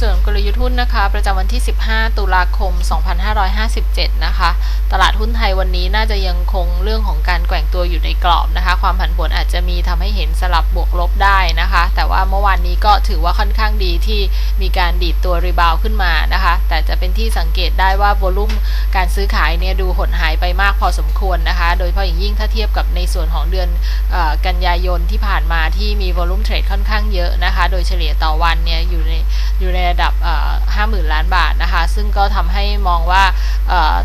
ส่วนกลยุทธ์หุ้นนะคะ ประจำวันที่ 15 ตุลาคม 2557 นะคะ ตลาดหุ้นไทยวันนี้น่าจะยังคงเรื่องของการแกว่งตัวอยู่ในกรอบนะคะ ความผันผวนอาจจะมีทำให้เห็นสลับบวกลบได้นะคะ แต่ว่าเมื่อวานนี้ก็ถือว่าค่อนข้างดีที่มีการดีดตัวรีบาวขึ้นมานะคะ แต่จะเป็นที่สังเกตได้ว่าโวลุ่มการซื้อขายเนี่ยดูหดหายไปมากพอสมควรนะคะ โดยเฉพาะอย่างยิ่งถ้าเทียบกับในส่วนของเดือนอกันยายนที่ผ่านมาที่มีวลุ่มเทรดค่อนข้างเยอะนะคะ โดยเฉลี่ยต่อวันเนี่ยอยู่ในอยู่ในระดับห้าหมื่นล้านบาทนะคะ ซึ่งก็ทำให้มองว่า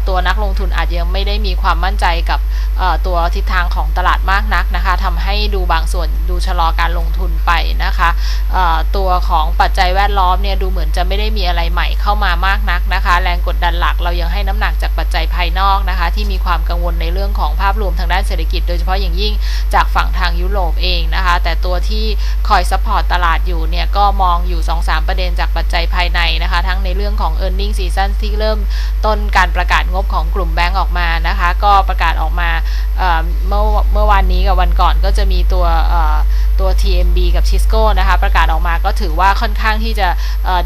ตัวนักลงทุนอาจจะยังไม่ได้มีความมั่นใจกับตัวทิศทางของตลาดมากนักนะคะทำให้ดูบางส่วนดูชะลอการลงทุนไปนะคะตัวของปัจจัยแวดล้อมเนี่ยดูเหมือนจะไม่ได้มีอะไรใหม่เข้ามามากนักนะคะ แรงกดดันหลักเรายังให้น้ำหนักจากปัจจัยภายนอกนะคะ ที่มีความกังวลในเรื่องของภาพรวมทางด้านเศรษฐกิจ โดยเฉพาะอย่างยิ่งจากฝั่งทางยุโรปเองนะคะ แต่ตัวที่คอยซัพพอร์ตตลาดอยู่เนี่ยก็มองอยู่ 2-3 ประเด็นจากปัจจัยภายในนะคะ ทั้งในเรื่องของ e a r n i n g season ที่เริ่มต้นการประกาศงบของกลุ่มแบงก์ออกมานะคะ ก็ประกาศออกมาเมื่อเมื่อวานนี้กับวันก่อนก็จะมีตัวตัว TMB กับ Cisco นะคะ ประกาศออกมาก็ถือว่าค่อนข้างที่จะ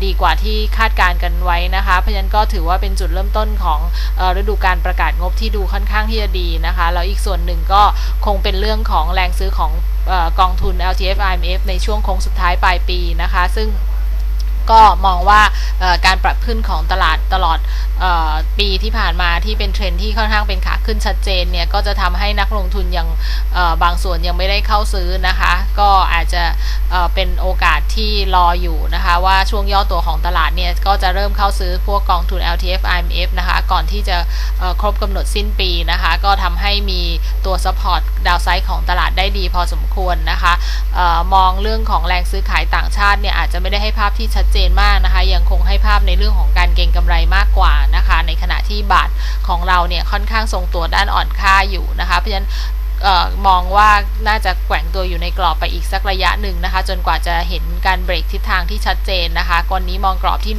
ดีกว่าที่คาดการกันไว้นะคะ เพราะฉะนั้นก็ถือว่าเป็นจุดเริ่มต้นของฤดูการประกาศงบที่ดูค่อนข้างที่จะดีนะคะ แล้วอีกส่วนหนึ่งก็คงเป็นเรื่องของแรงซื้อของกองทุน LTF IMF ในช่วงโค้งสุดท้ายปลายปีนะคะ ซึ่ง ก็มองว่าการปรับขึ้นของตลาดตลอดปีที่ผ่านมาที่เป็นเทรนที่ค่อนข้างเป็นขาขึ้นชัดเจนเนี่ยก็จะทำให้นักลงทุนยังบางส่วนยังไม่ได้เข้าซื้อนะคะ ก็อาจจะ เป็นโอกาสที่รออยู่นะคะ ว่าช่วงย่อตัวของตลาดเนี่ย ก็จะเริ่มเข้าซื้อพวกกองทุน LTF IMF นะคะ ก่อนที่จะครบกำหนดสิ้นปีนะคะ ก็ทำให้มีตัวซัพพอร์ตดาวไซด์ของตลาดได้ดีพอสมควรนะคะออมองเรื่องของแรงซื้อขายต่างชาติเนี่ย อาจจะไม่ได้ให้ภาพที่ชัดเจนมากนะคะ ยังคงให้ภาพในเรื่องของการเก็งกำไรมากกว่านะคะ ในขณะที่บาทของเราเนี่ยค่อนข้างทรงตัวด้านอ่อนค่าอยู่นะคะ เพราะฉะนั้น มองว่าน่าจะแกว่งตัวอยู่ในกรอบไปอีกสักระยะหนึ่งนะคะ จนกว่าจะเห็นการเบรกทิศทางที่ชัดเจนนะคะก่อนนี้มองกรอบที่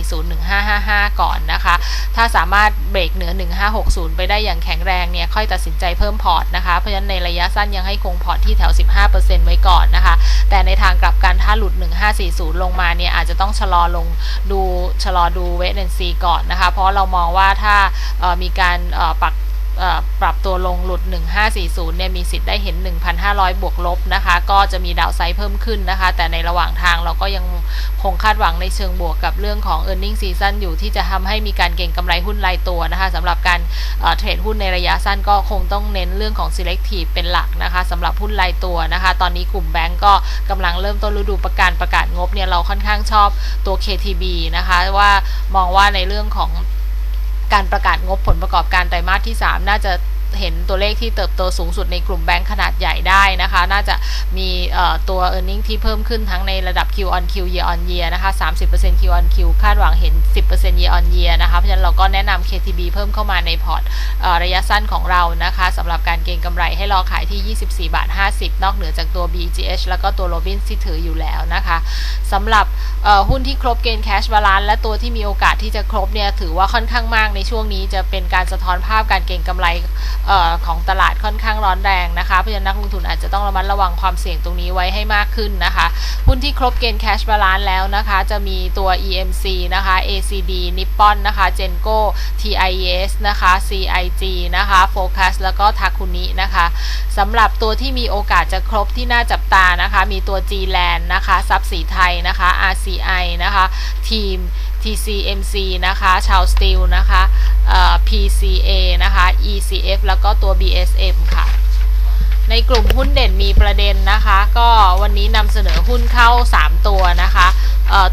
1540 1555 ก่อนนะคะ ถ้าสามารถเบรกเหนือ 1560 ไปได้อย่างแข็งแรงเนี่ยค่อยตัดสินใจเพิ่มพอร์ตนะคะ เพราะฉะนั้นในระยะสั้นยังให้คงพอร์ตที่แถว 15%ไว้ก่อนนะคะ แต่ในทางกลับกันถ้าหลุด 1540 ลงมาเนี่ยอาจจะต้องชะลอลงดูชะลอดูเวทแอนซีก่อนนะคะ เพราะเรามองว่าถ้ามีการปัก ปรับตัวลงหลุด 1540 เนี่ยมีสิทธิ์ได้เห็น 1,500 บวกลบนะคะ ก็จะมีดาวไซด์เพิ่มขึ้นนะคะ แต่ในระหว่างทางเราก็ยังคงคาดหวังในเชิงบวกกับเรื่องของ e a r n i n g season อยู่ที่จะทำให้มีการเก็งกำไรหุ้นรายตัวนะคะสำหรับการเทรดหุ้นในระยะสั้นก็คงต้องเน้นเรื่องของ selective เป็นหลักนะคะสำหรับหุ้นรายตัวนะคะ ตอนนี้กลุ่มแบงก์ก็กำลังเริ่มต้นฤดูประการประกาศงบเนี่ยเราค่อนข้างชอบตัว KTB นะคะว่ามองว่าในเรื่องของ การประกาศงบผลประกอบการไตรมาสที่ 3 น่าจะ เห็นตัวเลขที่เติบโตสูงสุดในกลุ่มแบงค์ขนาดใหญ่ได้นะคะ น่าจะมีตัว e a r n i n g ที่เพิ่มขึ้นทั้งในระดับ Q on Q year on year นะคะ 30% Q on Q คาดหวังเห็น 10% year on year นะคะ เพราะฉะนั้นเราก็แนะนำ KTB เพิ่มเข้ามาในพอร์ตระยะสั้นของเรานะคะสำหรับการเก็งกำไรให้รอขายที่ 24 บาท 50 นอกเหนือจากตัว BGH แล้วก็ตัว Robin ที่ถืออยู่แล้วนะคะสำหรับหุ้นที่ครบเกณฑ์ cash balance และตัวที่มีโอกาสที่จะครบเนี่ยถือว่าค่อนข้างมากในช่วงนี้จะเป็นการสะท้อนภาพการเก็งกำไรของตลาดค่อนข้างร้อนแรงนะคะ เพราะฉะนั้นนักลงทุนอาจจะต้องระมัดระวังความเสี่ยงตรงนี้ไว้ให้มากขึ้นนะคะ หุ้นที่ครบเกณฑ์ cash balance แล้วนะคะ จะมีตัว EMC นะคะ ACD Nippon นะคะ Genco TIES นะคะ CIG นะคะ Focus แล้วก็ Takuni นะคะสำหรับตัวที่มีโอกาสจะครบที่น่าจับตานะคะ มีตัว G-Land นะคะซับสีไทยนะคะ RCI นะคะทีม TCMC นะคะ ชาวสตีลนะคะ PCA นะคะ ECF แล้วก็ตัว BSM ค่ะ ในกลุ่มหุ้นเด่นมีประเด็นนะคะ ก็วันนี้นำเสนอหุ้นเข้า 3 ตัวนะคะ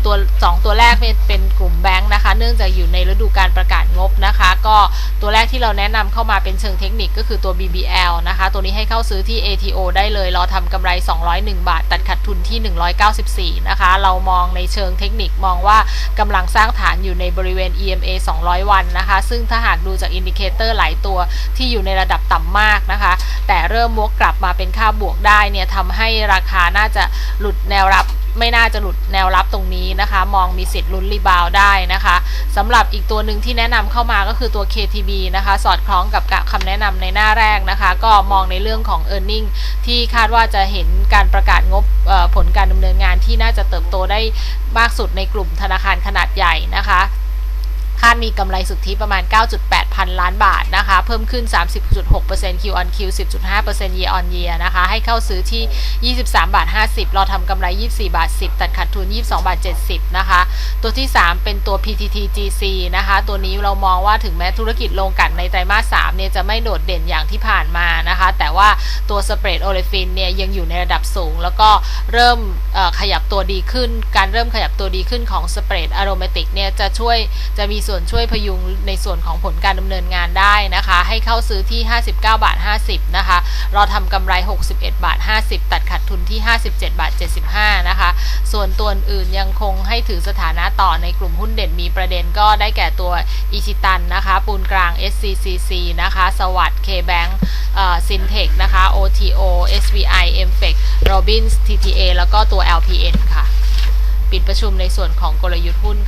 ตัว 2 ตัวแรกเป็นเป็นกลุ่มแบงค์นะคะ เนื่องจากอยู่ในฤดูการประกาศงบนะคะ ก็ ตัวแรกที่เราแนะนำเข้ามาเป็นเชิงเทคนิคก็คือตัว BBL นะคะ ตัวนี้ให้เข้าซื้อที่ ATO ได้เลย รอทำกำไร 201 บาท ตัดขาดทุนที่ 194 นะคะ เรามองในเชิงเทคนิคมองว่ากำลังสร้างฐานอยู่ในบริเวณ EMA 200 วันนะคะ ซึ่งถ้าหากดูจากอินดิเคเตอร์หลายตัวที่อยู่ในระดับต่ำมากนะคะ แต่เริ่มวกกลับมาเป็นค่าบวกได้เนี่ยทำให้ราคาน่าจะหลุดแนวรับ ไม่น่าจะหลุดแนวรับตรงนี้นะคะ มองมีสิทธิ์ลุ้นรีบาวได้นะคะสำหรับอีกตัวหนึ่งที่แนะนำเข้ามาก็คือตัว KTB นะคะ สอดคล้องกับคำแนะนำในหน้าแรกนะคะ ก็มองในเรื่องของ e a r n i n g ที่คาดว่าจะเห็นการประกาศงบผลการดำเนินงานที่น่าจะเติบโตได้มากสุดในกลุ่มธนาคารขนาดใหญ่นะคะ คาดมีกำไรสุทธิประมาณ 9.8 พันล้านบาทนะคะ เพิ่มขึ้น 30.6% Q on Q 10.5% year on year นะคะ ให้เข้าซื้อที่ 23 บาท 50 เราทำกำไร 24 บาท 10 ตัดขาดทุน 22 บาท 70 นะคะ ตัวที่ 3 เป็นตัว PTT GC นะคะ ตัวนี้เรามองว่าถึงแม้ธุรกิจโรงกลั่นในไตรมาส 3 เนี่ยจะไม่โดดเด่นอย่างที่ผ่านมานะคะ แต่ว่าตัวสเปรดโอเลฟินเนี่ยยังอยู่ในระดับสูง แล้วก็เริ่มขยับตัวดีขึ้น การเริ่มขยับตัวดีขึ้นของสเปรดอะโรมาติกเนี่ยจะช่วยจะมีส่วนช่วยพยุงในส่วนของผลการดำเนินงานได้นะคะ ให้เข้าซื้อที่ 59 บาท 50 นะคะเราทำกำไร 61 บาท 50 ตัดขาดทุนที่ 57 บาท 75 นะคะ ส่วนตัวอื่นยังคงให้ถือสถานะต่อในกลุ่มหุ้นเด่นมีประเด็นก็ได้แก่ตัวอิชิตันนะคะ ปูนกลาง SCCC นะคะ สวัสด์ KBank ซินเทคนะคะ OTO SBI MFX Robins TTA แล้วก็ตัว LPN ค่ะ ปิดประชุมในส่วนของกลยุทธ์หุ้น